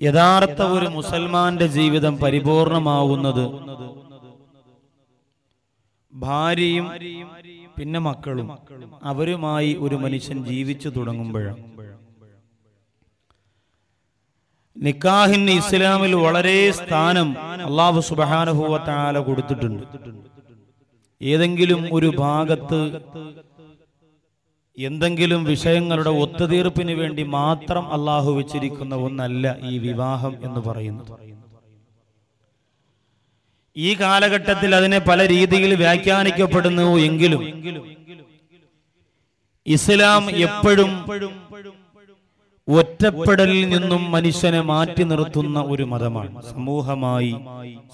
യഥാർത്ഥ ഒരു മുസൽമാന്റെ ജീവിതം പരിപൂർണമാവുന്നത് ഭാര്യയും പിന്നെ മക്കളും അവരുമായി ഒരു മനുഷ്യൻ ജീവിച്ചു തുടങ്ങുമ്പോഴാണ്. നിക്കാഹിന് ഇസ്ലാമിൽ വളരെ സ്ഥാനം അള്ളാഹു സുബാനുഭൂവത്താല കൊടുത്തിട്ടുണ്ട്. ഏതെങ്കിലും ഒരു ഭാഗത്ത് എന്തെങ്കിലും വിഷയങ്ങളുടെ ഒത്തുതീർപ്പിന് വേണ്ടി മാത്രം അള്ളാഹു വെച്ചിരിക്കുന്ന ഒന്നല്ല ഈ വിവാഹം എന്ന് പറയുന്നത്. ഈ കാലഘട്ടത്തിൽ അതിനെ പല രീതിയിൽ വ്യാഖ്യാനിക്കപ്പെടുന്നു എങ്കിലും ഇസ്ലാം എപ്പോഴും ഒറ്റപ്പെടലിൽ നിന്നും മനുഷ്യനെ മാറ്റി നിർത്തുന്ന ഒരു മതമാണ്. സമൂഹമായി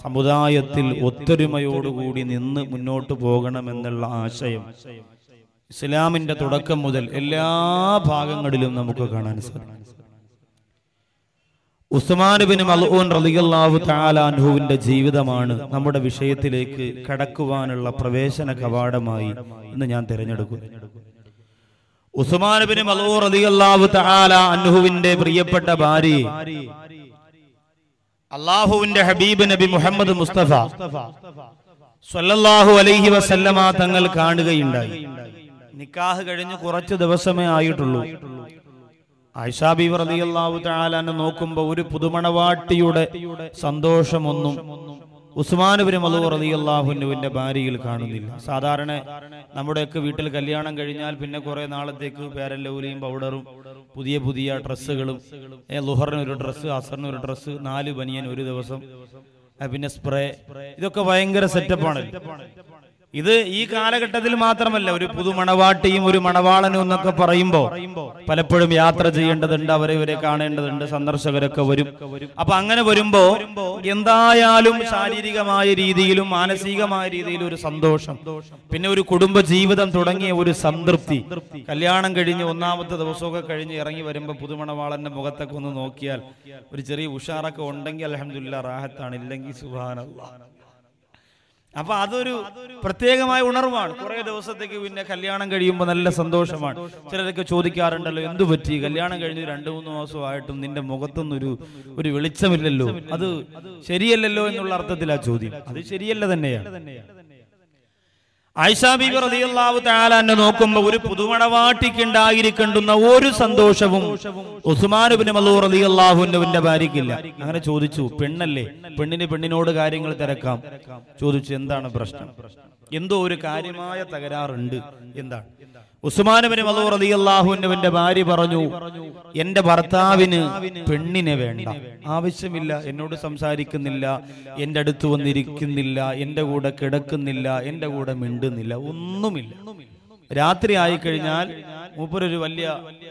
സമുദായത്തിൽ ഒത്തൊരുമയോടുകൂടി നിന്ന് മുന്നോട്ട് പോകണമെന്നുള്ള ആശയം ഇസ്ലാമിന്റെ തുടക്കം മുതൽ എല്ലാ ഭാഗങ്ങളിലും നമുക്ക് കാണാൻ സാധിക്കും. ഉസ്മാനുബിൻ മൽഊൻ റളിയല്ലാഹു തആല അൻഹുവിന്റെ ജീവിതമാണ് നമ്മുടെ വിഷയത്തിലേക്ക് കടക്കുവാനുള്ള പ്രവേശന കവാടമായി ഇന്ന് ഞാൻ തിരഞ്ഞെടുക്കുന്നു ഉസ്മാനുബിൻ മൽഊൻ റളിയല്ലാഹു തആല അൻഹുവിന്റെ പ്രിയപ്പെട്ട ഭാര്യ അള്ളാഹുവിന്റെ ഹബീബ് നബി മുഹമ്മദ് മുസ്തഫ സ്വല്ലല്ലാഹു അലൈഹി വസല്ലമ തങ്ങൾ കാണുകയുണ്ടായി. നിക്കാഹ് കഴിഞ്ഞ് കുറച്ച് ദിവസമേ ആയിട്ടുള്ളൂ. ഐഷാബി വ്രതിയല്ലാവു റളിയല്ലാഹു നോക്കുമ്പോ ഒരു പുതുമണവാട്ടിയുടെ സന്തോഷമൊന്നും ഉസ്മാനുബിന് മലൂ റളിയല്ലാഹുവിന്റെ ഭാര്യയിൽ കാണുന്നില്ല. സാധാരണ നമ്മുടെയൊക്കെ വീട്ടിൽ കല്യാണം കഴിഞ്ഞാൽ പിന്നെ കുറെ നാളത്തേക്ക് പേരല്ലൂലിയും പൗഡറും പുതിയ പുതിയ ഡ്രസ്സുകളും ലുഹറിന് ഒരു ഡ്രസ്സ് അസറിന് ഒരു ഡ്രസ്സ് നാല് ബനിയൻ ഒരു ദിവസം പിന്നെ സ്പ്രേ ഇതൊക്കെ ഭയങ്കര സെറ്റപ്പാണ് ഇത് ഈ കാലഘട്ടത്തിൽ മാത്രമല്ല ഒരു പുതുമണവാട്ടിയും ഒരു മണവാളനും എന്നൊക്കെ പറയുമ്പോ പലപ്പോഴും യാത്ര ചെയ്യേണ്ടതുണ്ട് അവരെ ഇവരെ കാണേണ്ടതുണ്ട് സന്ദർശകരൊക്കെ വരും. അപ്പൊ അങ്ങനെ വരുമ്പോ എന്തായാലും ശാരീരികമായ രീതിയിലും മാനസികമായ രീതിയിലും ഒരു സന്തോഷം. പിന്നെ ഒരു കുടുംബ ജീവിതം തുടങ്ങിയ ഒരു സംതൃപ്തി. കല്യാണം കഴിഞ്ഞ് ഒന്നാമത്തെ ദിവസമൊക്കെ കഴിഞ്ഞ് ഇറങ്ങി വരുമ്പോ പുതുമണവാളന്റെ മുഖത്തൊക്കെ ഒന്ന് നോക്കിയാൽ ഒരു ചെറിയ ഉഷാറൊക്കെ ഉണ്ടെങ്കിൽ അലഹമില്ല റാഹത്താണ്. ഇല്ലെങ്കിൽ സുഹാനല്ലാ അപ്പൊ അതൊരു പ്രത്യേകമായ ഉണർവാണ്. കുറെ ദിവസത്തേക്ക് പിന്നെ കല്യാണം കഴിയുമ്പോൾ നല്ല സന്തോഷമാണ്. ചിലരൊക്കെ ചോദിക്കാറുണ്ടല്ലോ എന്തു പറ്റി? കല്യാണം കഴിഞ്ഞ് രണ്ടു മൂന്ന് മാസമായിട്ടും നിന്റെ മുഖത്തൊന്നും ഒരു ഒരു വെളിച്ചമില്ലല്ലോ. അത് ശരിയല്ലല്ലോ എന്നുള്ള അർത്ഥത്തിലാ ചോദ്യം. അത് ശരിയല്ല തന്നെയാണ്. ആയിഷാ ബീബി റളിയല്ലാഹു തആല എന്നെ നോക്കുമ്പോൾ ഒരു പുതുമണവാട്ടിക്ക് ഉണ്ടായിരിക്കേണ്ടുന്ന ഒരു സന്തോഷവും ഉസ്മാൻ ഇബ്നു റതിയല്ലാഹുവിന്റെ ഭാര്യക്കില്ല അങ്ങനെ ചോദിച്ചു പെണ്ണല്ലേ? പെണ്ണിന് പെണ്ണിനോട് കാര്യങ്ങൾ തിരക്കാം. ചോദിച്ചു എന്താണ് പ്രശ്നം? എന്തോ ഒരു കാര്യമായ തകരാറുണ്ട്. എന്താണ്? ഉസ്മാനുബിന് ഭാര്യ പറഞ്ഞു എന്റെ ഭർത്താവിന് പെണ്ണിനെ വേണ്ട. ആവശ്യമില്ല എന്നോട് സംസാരിക്കുന്നില്ല എന്റെ അടുത്ത് വന്നിരിക്കുന്നില്ല എന്റെ കൂടെ കിടക്കുന്നില്ല എന്റെ കൂടെ മിണ്ടുന്നില്ല ഒന്നുമില്ല. രാത്രി ആയി കഴിഞ്ഞാൽ മൂപ്പരൊരു വലിയ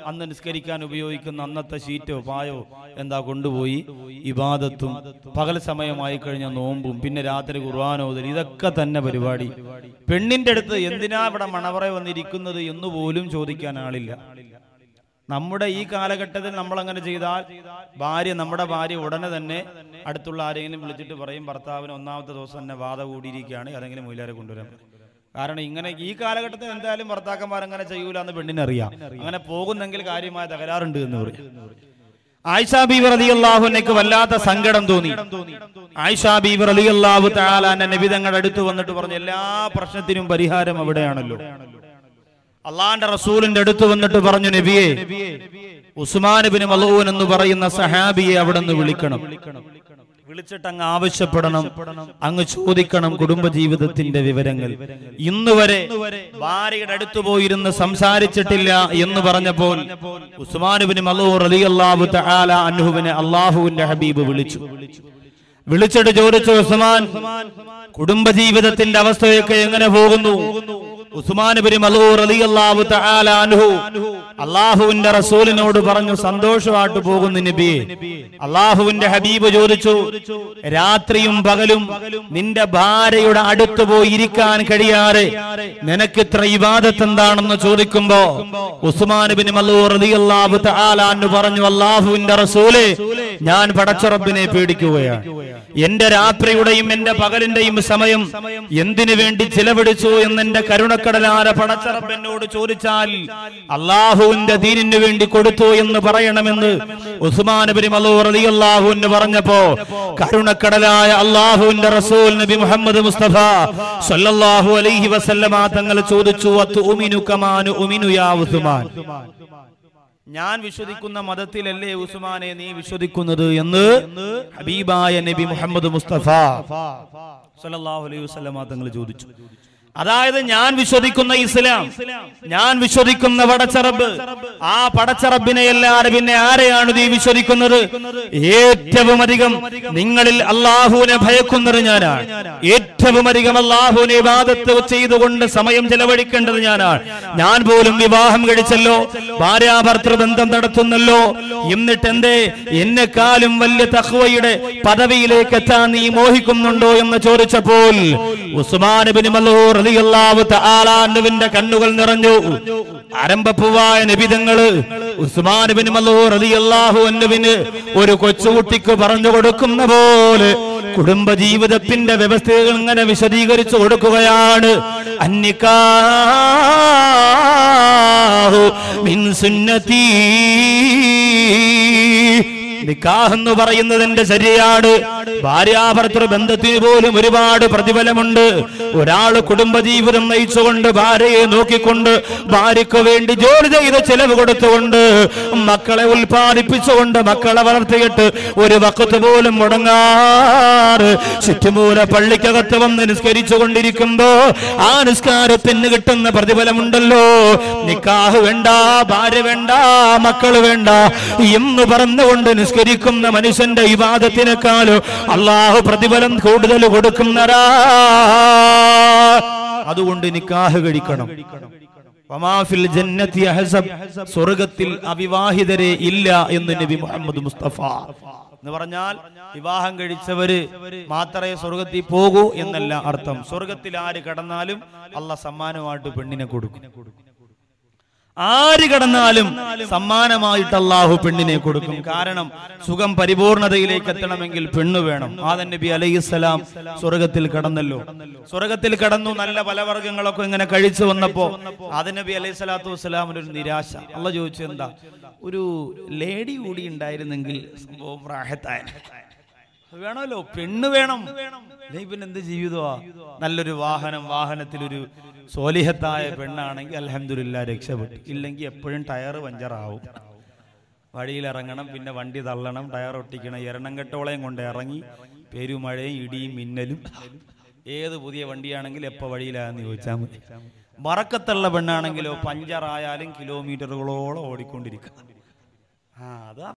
അന്ന് നിസ്കരിക്കാൻ ഉപയോഗിക്കുന്ന അന്നത്തെ ഷീറ്റോ പായോ എന്താ കൊണ്ടുപോയി ഇബാദത്തും പകൽ സമയമായി കഴിഞ്ഞ നോമ്പും പിന്നെ രാത്രി ഖുർആാനോദൽ ഇതൊക്കെ തന്നെ പരിപാടി പെണ്ണിന്റെ അടുത്ത് എന്തിനാ ഇവിടെ മണവറ വന്നിരിക്കുന്നത് എന്ന് പോലും ചോദിക്കാൻ ആളില്ല നമ്മുടെ ഈ കാലഘട്ടത്തിൽ നമ്മൾ അങ്ങനെ ചെയ്താൽ ഭാര്യ നമ്മുടെ ഭാര്യ ഉടനെ തന്നെ അടുത്തുള്ള ആരെങ്കിലും വിളിച്ചിട്ട് പറയും ഭർത്താവിന് ഒന്നാമത്തെ ദിവസം തന്നെ വാദ കൂടിയിരിക്കുകയാണ് ഏതെങ്കിലും മൂലാരെ കൊണ്ടുവരാൻ. കാരണം ഇങ്ങനെ ഈ കാലഘട്ടത്തിൽ എന്തായാലും ഭർത്താക്കന്മാർ അങ്ങനെ ചെയ്യൂല എന്ന് പെണ്ണിനറിയാം അങ്ങനെ പോകുന്നെങ്കിൽ കാര്യമായ തകരാറുണ്ട് എന്ന് പറയും. ആയിഷാ ബീവി റളിയല്ലാഹുവിനേക്ക് വല്ലാത്ത സങ്കടം തോന്നി. ആയിഷാ ബീവി റളിയല്ലാഹു തആല നബി തങ്ങളുടെ അടുത്ത് വന്നിട്ട് പറഞ്ഞു എല്ലാ പ്രശ്നത്തിനും പരിഹാരം അവിടെയാണല്ലോ. അള്ളാന്റെ റസൂലിന്റെ അടുത്ത് വന്നിട്ട് പറഞ്ഞു നബിയെ ഉസ്മാൻ ബിൻ മലൂൻ എന്ന് പറയുന്ന സഹാബിയെ അവിടെ നിന്ന് വിളിക്കണം. വിളിച്ചിട്ട് അങ്ങ് ആവശ്യപ്പെടണം. അങ്ങ് ചോദിക്കണം കുടുംബജീവിതത്തിന്റെ വിവരങ്ങൾ. ഇന്ന് വരെ ഭാര്യയുടെ അടുത്ത് പോയിരുന്ന് സംസാരിച്ചിട്ടില്ല എന്ന് പറഞ്ഞപ്പോൾ ഉസ്മാനുബിന് മലൂർ അലിയല്ലാഹു തഹാല അൻഹുവിനെ അള്ളാഹുവിന്റെ ഹബീബ് വിളിച്ചു. വിളിച്ചിട്ട് ചോദിച്ചു ഉസ്മാൻ കുടുംബജീവിതത്തിന്റെ അവസ്ഥയൊക്കെ എങ്ങനെ പോകുന്നു? അൻഹു. അള്ളാഹുവിന്റെ റസൂലിനോട് പറഞ്ഞു സന്തോഷമായിട്ട് പോകുന്നു നബിയെ അള്ളാഹുവിന്റെ ഹബീബ് ചോദിച്ചു രാത്രിയും പകലും നിന്റെ ഭാര്യയുടെ അടുത്ത് പോയി ഇരിക്കാൻ കഴിയാതെ നിനക്ക് ഇത്ര ഇബാദത്ത് എന്താണെന്ന് ചോദിക്കുമ്പോ ഉസ്മാൻ ബിൻ മലൂർ റളിയല്ലാഹു തആല അൻഹു പറഞ്ഞു അള്ളാഹുവിന്റെ റസൂലേ ഞാൻ പടച്ചുറപ്പിനെ പേടിക്കുകയാണ് എന്റെ രാത്രിയുടെയും എന്റെ പകലിന്റെയും സമയം എന്തിനു വേണ്ടി ചിലവഴിച്ചു എന്നെ എന്റെ കരുണക്കടലാര പടച്ചറബ് എന്നോട് ചോദിച്ചാൽ അള്ളാഹുവിന്റെ ദീനിന് വേണ്ടി കൊടുത്തു എന്ന് പറയണമെന്ന് ഉസ്മാൻ ബിൻ മലൂർ റളിയല്ലാഹു അള്ളാഹുവിന് പറഞ്ഞപ്പോ കരുണക്കടലായ അള്ളാഹുവിന്റെ റസൂൽ നബി മുഹമ്മദ് മുസ്തഫ സല്ലല്ലാഹു അലൈഹി വസല്ലമ തങ്ങൾ ചോദിച്ചു അത്തുഉമിനു കമാനു ഉമിനു യാ ഉസ്മാൻ? ഞാൻ വിശ്വസിക്കുന്ന മതത്തിലല്ലേ ഉസ്മാനെ നീ വിശ്വസിക്കുന്നത് എന്ന് ഹബീബായ നബി മുഹമ്മദ് മുസ്തഫ സല്ലല്ലാഹു അലൈഹി വസല്ലമ തങ്ങൾ ചോദിച്ചു. അതായത് ഞാൻ വിശ്വസിക്കുന്ന ഇസ്ലാം ഞാൻ വിശ്വസിക്കുന്ന പടച്ചറബ്. ആ പടച്ചറബിനെ അല്ലാതെ പിന്നെ ആരെയാണ് നീ വിശ്വസിക്കുന്നത്? ഏറ്റവും അധികം നിങ്ങളിൽ അള്ളാഹുവിനെ ഭയക്കുന്നത് ഞാനാണ്. ഏറ്റവും അധികം അള്ളാഹുവിനെ വാദത്ത് ചെയ്തുകൊണ്ട് സമയം ചെലവഴിക്കേണ്ടത് ഞാനാണ്. ഞാൻ പോലും വിവാഹം കഴിച്ചല്ലോ ഭാര്യാഭർത്തൃ ബന്ധം നടത്തുന്നല്ലോ. എന്നിട്ട് എന്തേ എന്നെക്കാളും വലിയ തഹ്വയുടെ പദവിയിലേക്ക് എത്താൻ നീ മോഹിക്കുന്നുണ്ടോ എന്ന് ചോദിച്ചപ്പോൾ ഉസ്മാൻ ബിൻ അൻഹുവിന്റെ കണ്ണുകൾ നിറഞ്ഞു. നബിതങ്ങൾ ഉസ്മാൻ ബിൻ മല്ലൂർ റളിയല്ലാഹു അൻഹുവിന് ഒരു കൊച്ചുകുട്ടിക്ക് പറഞ്ഞു കൊടുക്കുന്ന പോലെ കുടുംബ ജീവിതത്തിന്റെ വ്യവസ്ഥകൾ ഇങ്ങനെ വിശദീകരിച്ചു കൊടുക്കുകയാണ്. അന്നിക്കാഹു മിൻ സുന്നത്തി നിക്കാഹ് എന്ന് പറയുന്നതിന്റെ ശരിയാണ്. ഭാര്യാഭർത്തൃ ബന്ധത്തിന് പോലും ഒരുപാട് പ്രതിഫലമുണ്ട്. ഒരാൾ കുടുംബജീവിതം നയിച്ചുകൊണ്ട് ഭാര്യയെ നോക്കിക്കൊണ്ട് ഭാര്യയ്ക്ക് വേണ്ടി ജോലി ചെയ്ത് ചെലവ് കൊടുത്തുകൊണ്ട് മക്കളെ ഉൽപ്പാദിപ്പിച്ചുകൊണ്ട് മക്കളെ വളർത്തിയിട്ട് ഒരു വക്കത്ത് പോലും മുടങ്ങാറ് ചുറ്റുമൂല പള്ളിക്കകത്ത് വന്ന് നിസ്കരിച്ചു കൊണ്ടിരിക്കുമ്പോ ആ നിസ്കാരത്തിന് കിട്ടുന്ന പ്രതിഫലമുണ്ടല്ലോ. നിക്കാഹ് വേണ്ട ഭാര്യ വേണ്ട മക്കൾ വേണ്ട എന്ന് പറഞ്ഞുകൊണ്ട് നിസ്കരിക്കുന്ന മനുഷ്യന്റെ വിവാദത്തിനേക്കാളും അള്ളാഹു പ്രതിഫലം കൂടുതൽ കൊടുക്കുന്നരാ അതുകൊണ്ട് നിക്കാഹ് കഴിക്കണം. സ്വർഗത്തിൽ അവിവാഹിതരെ ഇല്ല എന്ന് നബി മുഹമ്മദ് മുസ്തഫ. എന്ന് പറഞ്ഞാൽ വിവാഹം കഴിച്ചവര് മാത്രമേ സ്വർഗത്തിൽ പോകൂ എന്നല്ല അർത്ഥം. സ്വർഗത്തിൽ ആര് കടന്നാലും അല്ല സമ്മാനമായിട്ട് പെണ്ണിനെ കൊടുക്കും. ആര് കടന്നാലും സമ്മാനമായിട്ട് അള്ളാഹു പെണ്ണിനെ കൊടുക്കും. കാരണം സുഖം പരിപൂർണതയിലേക്ക് എത്തണമെങ്കിൽ പെണ്ണ് വേണം. ആദൻ നബി അലൈഹിസ്സലാം സ്വർഗത്തിൽ കടന്നല്ലോ. സ്വർഗത്തിൽ കടന്നു നല്ല പലവർഗങ്ങളൊക്കെ ഇങ്ങനെ കഴിച്ചു വന്നപ്പോ ആദൻ നബി അലൈഹി സ്വലാത്തു വസ്സലാമിന് ഒരു നിരാശ. അള്ള ചോദിച്ചു എന്താ? ഒരു ലേഡി കൂടി ഉണ്ടായിരുന്നെങ്കിൽ സംഭവം റാഹത്തായ വേണമല്ലോ. പെണ്ണ് വേണം. പിന്നെ എന്ത് ജീവിതമാ നല്ലൊരു വാഹനം വാഹനത്തിലൊരു സോലിഹത്തായ പെണ്ണാണെങ്കിൽ അലഹമില്ല രക്ഷപ്പെട്ടു. ഇല്ലെങ്കിൽ എപ്പോഴും ടയർ പഞ്ചറാവും. വഴിയിൽ ഇറങ്ങണം പിന്നെ വണ്ടി തള്ളണം ടയർ ഒട്ടിക്കണം എരണം കെട്ടോളയും കൊണ്ട് ഇറങ്ങി പെരുമഴയും ഇടിയും മിന്നലും. ഏത് പുതിയ വണ്ടിയാണെങ്കിലും എപ്പോൾ വഴിയിലാന്ന് ചോദിച്ചാൽ മതി. മറക്കത്തുള്ള പെണ്ണാണെങ്കിലോ പഞ്ചറായാലും കിലോമീറ്ററുകളോളം ഓടിക്കൊണ്ടിരിക്കുക ആ അതാ